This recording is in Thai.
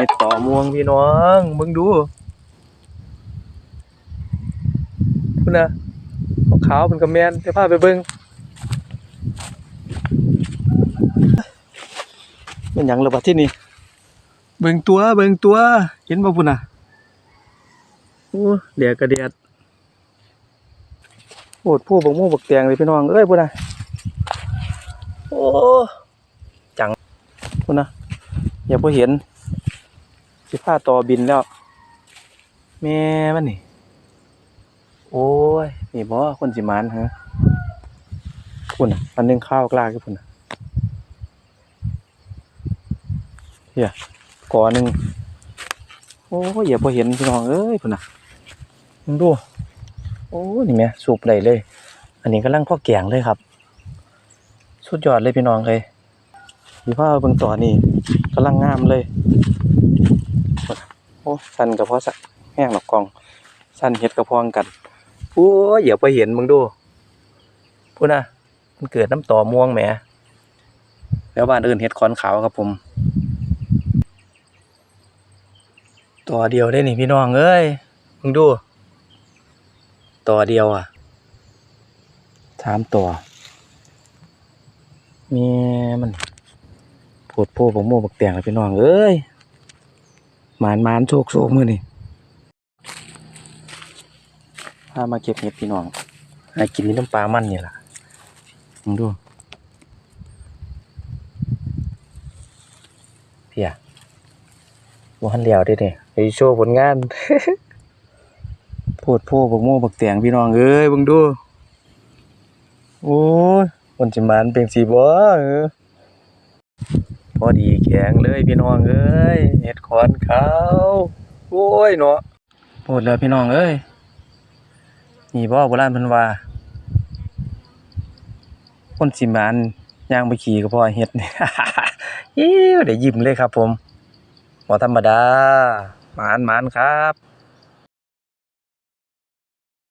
เห็ดต่อม่วงพี่น้องมึงดูพุ่นะขาวเป็นกระแมนเดี๋ยวพาไปเบิ่งเป็นหยังระบาดที่นี่เบิ่งตัวเบิ่งตัว เห็นบ่พุ่นน่ะโอ้เดียกกระเดียดโอดผู้บักมู่บักแตงเลยพี่น้องเอ้ยพุ่นน่ะโอ้จังพุ่นน่ะอย่าบ่เห็น สิพาต่อบินแล้ว แม่มันนี่ โอ้ย นี่บ่คนสิมานฮะพุ่นน่ะอันนึงข้าวกล้ากอยู่พุ่นน่ะเฮียก่อหนึ่งโอ้ยอย่าพอเห็นพี่น้องเอ้ยพุ่นน่ะมึงดู โอ้นี่แม่สูบได้เลย อันนี้กำลังพ่อแกงเลยครับ สุดยอดเลยพี่น้องเลยพี่พ่อเบิ่งต่อนี่กำลังงามเลย โอ้สั้นกับพ่อสักแห้งหนอกกอง สั้นเฮ็ดกับพองกันโอ้ยอย่าไปเห็นมึงดูพูดนะมันเกิดน้ำต่อม่วงแหมแล้วบ้านอื่นเฮ็ดคอนขาวครับผมต่อเดียวได้นี่พี่น้องเอ้ยมึงดู ต่อเดียวอะสามต่อมีมันโพดโพบักโม่บักแตงเลยพี่น้องเอ้ย หมานหมานโชคโชคมือนี่พามาเก็บเห็ดพี่น้องหากินนี่น้ำปลามันนี่ล่ะมึงดูเพียบ่หันเหลียวเด้เด้ไปโชว์ผลงานโพดโพบักโม่บักเตียงพี่น้องเอ้ยเบิ่งดู โอ้ยคนสิมานเป็นสีบ่เออ พอดีแข็งเลยพี่น้องเอ้ยเห็ดขอนเขาโอ้ยเนาะปวดเลยพี่น้องเอ้ยนี่บ่โบราณพันว่าคนสิมานย่างไปขี่ก็พอเห็ดเนี่ยเดี๋ยวยิ้มเลยครับผมหมอธรรมดาหมานหมานครับ